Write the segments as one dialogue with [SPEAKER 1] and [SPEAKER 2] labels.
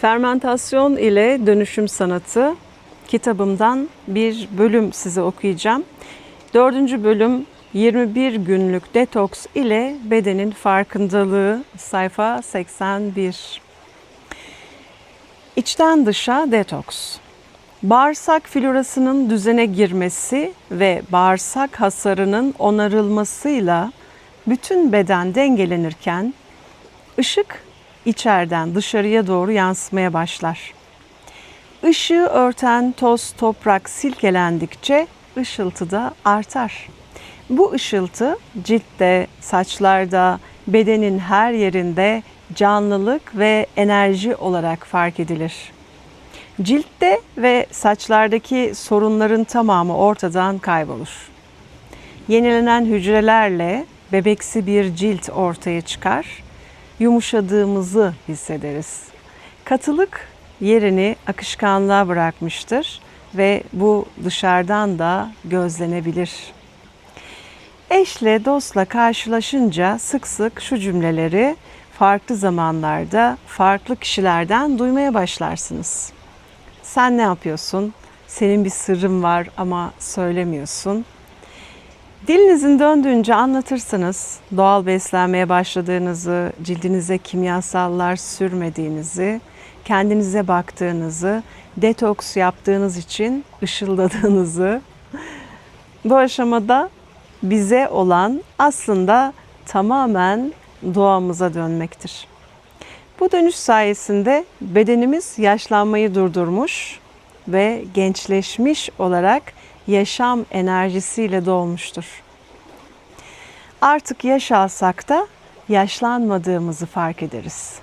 [SPEAKER 1] Fermentasyon ile dönüşüm sanatı kitabımdan bir bölüm size okuyacağım. Dördüncü bölüm 21 günlük detoks ile bedenin farkındalığı sayfa 81. İçten dışa detoks. Bağırsak florasının düzene girmesi ve bağırsak hasarının onarılmasıyla bütün beden dengelenirken ışık içeriden dışarıya doğru yansımaya başlar. Işığı örten toz toprak silkelendikçe ışıltı da artar. Bu ışıltı ciltte, saçlarda, bedenin her yerinde canlılık ve enerji olarak fark edilir. Ciltte ve saçlardaki sorunların tamamı ortadan kaybolur. Yenilenen hücrelerle bebeksi bir cilt ortaya çıkar. Yumuşadığımızı hissederiz. Katılık yerini akışkanlığa bırakmıştır ve bu dışarıdan da gözlenebilir. Eşle, dostla karşılaşınca sık sık şu cümleleri farklı zamanlarda farklı kişilerden duymaya başlarsınız. Sen ne yapıyorsun? Senin bir sırrın var ama söylemiyorsun. Dilinizin döndüğünce anlatırsınız. Doğal beslenmeye başladığınızı, cildinize kimyasallar sürmediğinizi, kendinize baktığınızı, detoks yaptığınız için ışıldadığınızı. Bu aşamada bize olan aslında tamamen doğamıza dönmektir. Bu dönüş sayesinde bedenimiz yaşlanmayı durdurmuş ve gençleşmiş olarak yaşam enerjisiyle dolmuştur. Artık yaş alsak da yaşlanmadığımızı fark ederiz.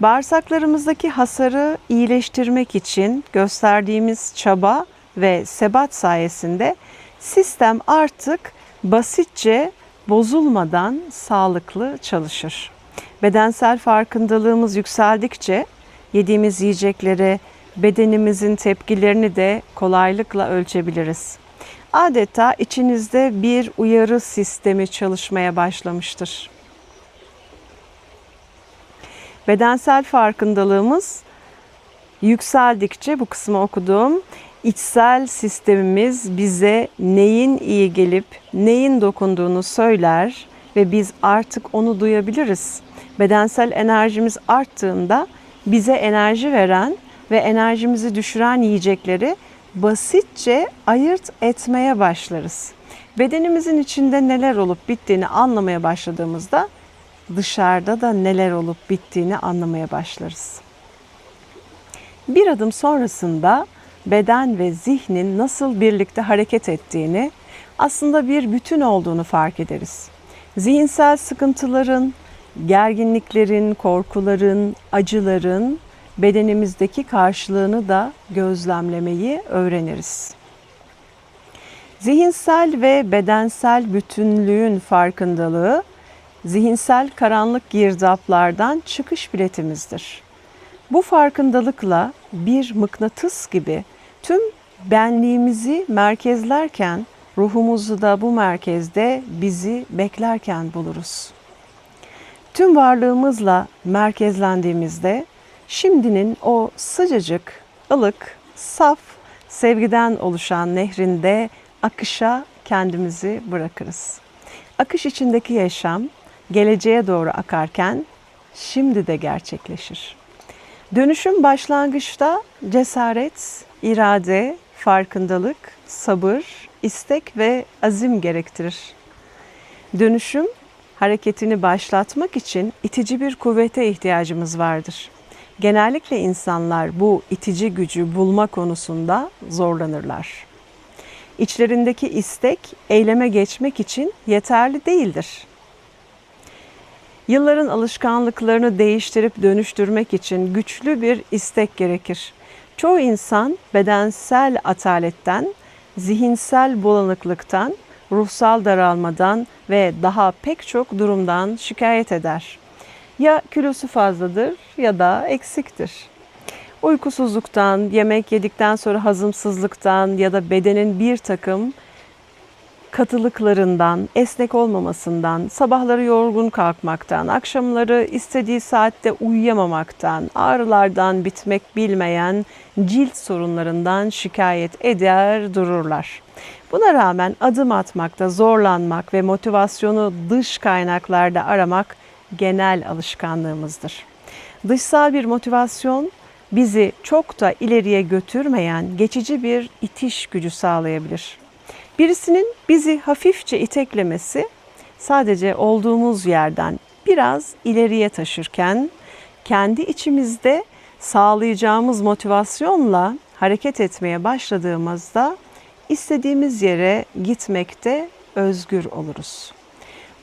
[SPEAKER 1] Bağırsaklarımızdaki hasarı iyileştirmek için gösterdiğimiz çaba ve sebat sayesinde sistem artık basitçe bozulmadan sağlıklı çalışır. Bedensel farkındalığımız yükseldikçe yediğimiz yiyeceklere, bedenimizin tepkilerini de kolaylıkla ölçebiliriz. Adeta içinizde bir uyarı sistemi çalışmaya başlamıştır. Bedensel farkındalığımız yükseldikçe bu kısmı okuduğum içsel sistemimiz bize neyin iyi gelip neyin dokunduğunu söyler ve biz artık onu duyabiliriz. Bedensel enerjimiz arttığında bize enerji veren ve enerjimizi düşüren yiyecekleri basitçe ayırt etmeye başlarız. Bedenimizin içinde neler olup bittiğini anlamaya başladığımızda dışarıda da neler olup bittiğini anlamaya başlarız. Bir adım sonrasında beden ve zihnin nasıl birlikte hareket ettiğini, aslında bir bütün olduğunu fark ederiz. Zihinsel sıkıntıların, gerginliklerin, korkuların, acıların bedenimizdeki karşılığını da gözlemlemeyi öğreniriz. Zihinsel ve bedensel bütünlüğün farkındalığı zihinsel karanlık girdaplardan çıkış biletimizdir. Bu farkındalıkla bir mıknatıs gibi tüm benliğimizi merkezlerken ruhumuzu da bu merkezde bizi beklerken buluruz. Tüm varlığımızla merkezlendiğimizde şimdinin o sıcacık, ılık, saf sevgiden oluşan nehrinde akışa kendimizi bırakırız. Akış içindeki yaşam geleceğe doğru akarken şimdi de gerçekleşir. Dönüşüm başlangıçta cesaret, irade, farkındalık, sabır, istek ve azim gerektirir. Dönüşüm hareketini başlatmak için itici bir kuvvete ihtiyacımız vardır. Genellikle insanlar bu itici gücü bulma konusunda zorlanırlar. İçlerindeki istek eyleme geçmek için yeterli değildir. Yılların alışkanlıklarını değiştirip dönüştürmek için güçlü bir istek gerekir. Çoğu insan bedensel ataletten, zihinsel bulanıklıktan, ruhsal daralmadan ve daha pek çok durumdan şikayet eder. Ya kilosu fazladır ya da eksiktir. Uykusuzluktan, yemek yedikten sonra hazımsızlıktan ya da bedenin bir takım katılıklarından, esnek olmamasından, sabahları yorgun kalkmaktan, akşamları istediği saatte uyuyamamaktan, ağrılardan bitmek bilmeyen cilt sorunlarından şikayet eder dururlar. Buna rağmen adım atmakta zorlanmak ve motivasyonu dış kaynaklarda aramak genel alışkanlığımızdır. Dışsal bir motivasyon bizi çok da ileriye götürmeyen geçici bir itiş gücü sağlayabilir. Birisinin bizi hafifçe iteklemesi sadece olduğumuz yerden biraz ileriye taşırken kendi içimizde sağlayacağımız motivasyonla hareket etmeye başladığımızda istediğimiz yere gitmekte özgür oluruz.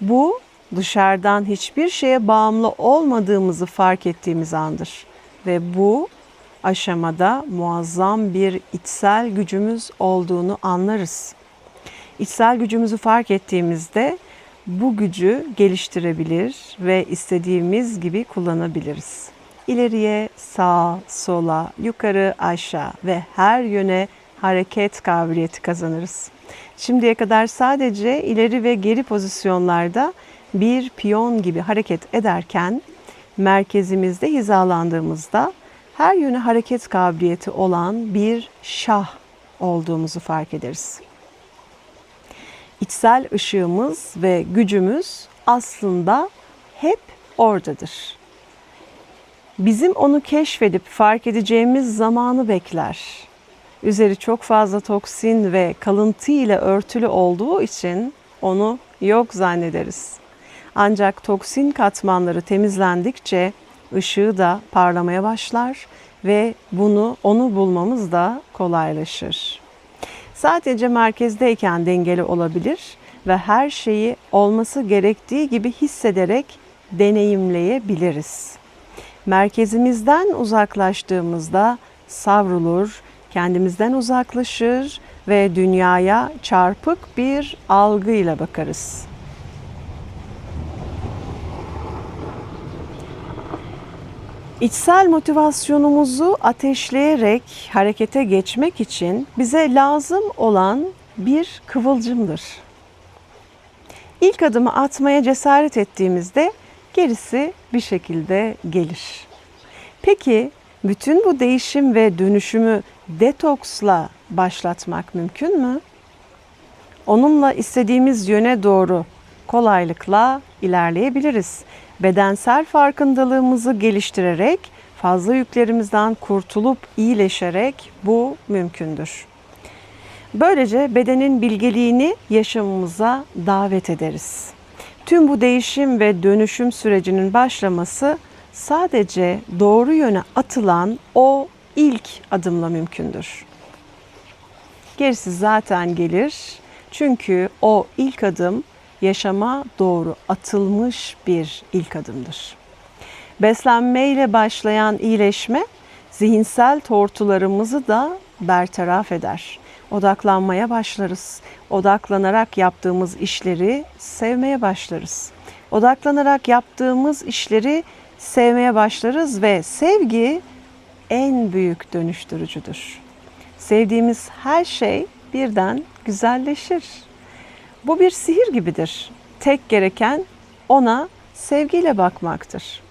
[SPEAKER 1] Bu dışarıdan hiçbir şeye bağımlı olmadığımızı fark ettiğimiz andır ve bu aşamada muazzam bir içsel gücümüz olduğunu anlarız. İçsel gücümüzü fark ettiğimizde bu gücü geliştirebilir ve istediğimiz gibi kullanabiliriz. İleriye, sağa, sola, yukarı, aşağı ve her yöne hareket kabiliyeti kazanırız. Şimdiye kadar sadece ileri ve geri pozisyonlarda bir piyon gibi hareket ederken merkezimizde hizalandığımızda her yöne hareket kabiliyeti olan bir şah olduğumuzu fark ederiz. İçsel ışığımız ve gücümüz aslında hep oradadır. Bizim onu keşfedip fark edeceğimiz zamanı bekler. Üzeri çok fazla toksin ve kalıntı ile örtülü olduğu için onu yok zannederiz. Ancak toksin katmanları temizlendikçe ışığı da parlamaya başlar ve bunu onu bulmamız da kolaylaşır. Sadece merkezdeyken dengeli olabilir ve her şeyi olması gerektiği gibi hissederek deneyimleyebiliriz. Merkezimizden uzaklaştığımızda savrulur, kendimizden uzaklaşır ve dünyaya çarpık bir algıyla bakarız. İçsel motivasyonumuzu ateşleyerek harekete geçmek için bize lazım olan bir kıvılcımdır. İlk adımı atmaya cesaret ettiğimizde gerisi bir şekilde gelir. Peki bütün bu değişim ve dönüşümü detoksla başlatmak mümkün mü? Onunla istediğimiz yöne doğru kolaylıkla ilerleyebiliriz bedensel farkındalığımızı geliştirerek fazla yüklerimizden kurtulup iyileşerek bu mümkündür. Böylece bedenin bilgeliğini yaşamımıza davet ederiz. Tüm bu değişim ve dönüşüm sürecinin başlaması sadece doğru yöne atılan o ilk adımla mümkündür. Gerisi zaten gelir. Çünkü o ilk adım yaşama doğru atılmış bir ilk adımdır. Beslenmeyle başlayan iyileşme zihinsel tortularımızı da bertaraf eder. Odaklanmaya başlarız. Odaklanarak yaptığımız işleri sevmeye başlarız. Odaklanarak yaptığımız işleri sevmeye başlarız ve sevgi en büyük dönüştürücüdür. Sevdiğimiz her şey birden güzelleşir. Bu bir sihir gibidir. Tek gereken ona sevgiyle bakmaktır.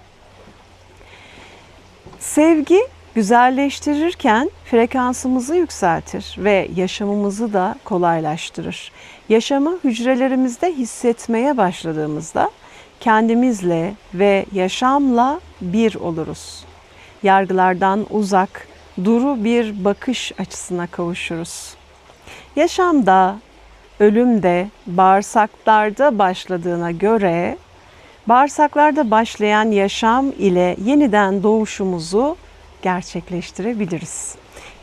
[SPEAKER 1] Sevgi güzelleştirirken frekansımızı yükseltir ve yaşamımızı da kolaylaştırır. Yaşamı hücrelerimizde hissetmeye başladığımızda kendimizle ve yaşamla bir oluruz. Yargılardan uzak, duru bir bakış açısına kavuşuruz. Yaşamda ölüm de bağırsaklarda başladığına göre bağırsaklarda başlayan yaşam ile yeniden doğuşumuzu gerçekleştirebiliriz.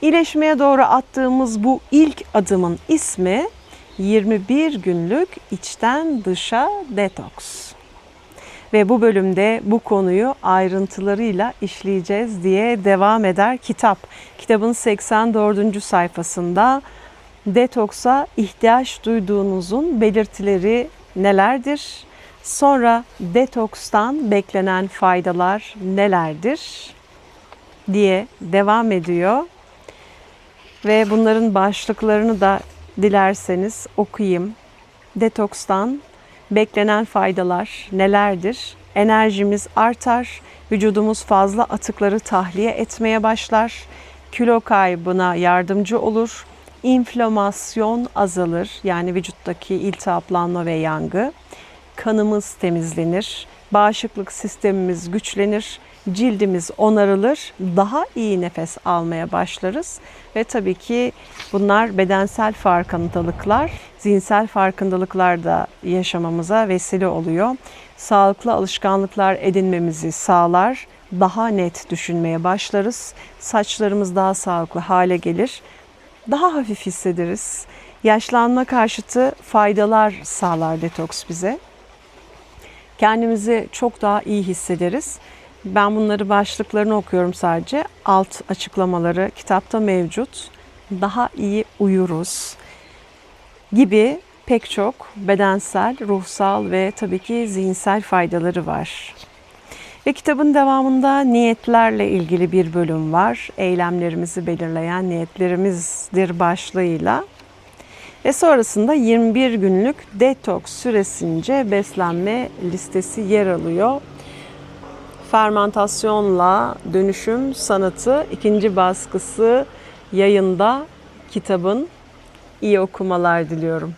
[SPEAKER 1] İyileşmeye doğru attığımız bu ilk adımın ismi 21 günlük içten dışa detoks. Ve bu bölümde bu konuyu ayrıntılarıyla işleyeceğiz diye devam eder kitap. Kitabın 84. sayfasında detoksa ihtiyaç duyduğunuzun belirtileri nelerdir? Sonra detokstan beklenen faydalar nelerdir? diye devam ediyor. Ve bunların başlıklarını da dilerseniz okuyayım. detokstan beklenen faydalar nelerdir? Enerjimiz artar, vücudumuz fazla atıkları tahliye etmeye başlar, kilo kaybına yardımcı olur, inflamasyon azalır yani vücuttaki iltihaplanma ve yangı, kanımız temizlenir, bağışıklık sistemimiz güçlenir, cildimiz onarılır, daha iyi nefes almaya başlarız. Ve tabii ki bunlar bedensel farkındalıklar, zihinsel farkındalıklar da yaşamamıza vesile oluyor. Sağlıklı alışkanlıklar edinmemizi sağlar, daha net düşünmeye başlarız, saçlarımız daha sağlıklı hale gelir, daha hafif hissederiz. Yaşlanma karşıtı faydalar sağlar detoks bize kendimizi çok daha iyi hissederiz. Ben bunları başlıklarını okuyorum sadece. Alt açıklamaları kitapta mevcut. Daha iyi uyuruz gibi pek çok bedensel, ruhsal ve tabii ki zihinsel faydaları var. Ve kitabın devamında niyetlerle ilgili bir bölüm var. Eylemlerimizi belirleyen niyetlerimizdir başlığıyla. Ve sonrasında 21 günlük detoks süresince beslenme listesi yer alıyor. Fermentasyonla dönüşüm sanatı ikinci baskısı yayında kitabın iyi okumalar diliyorum.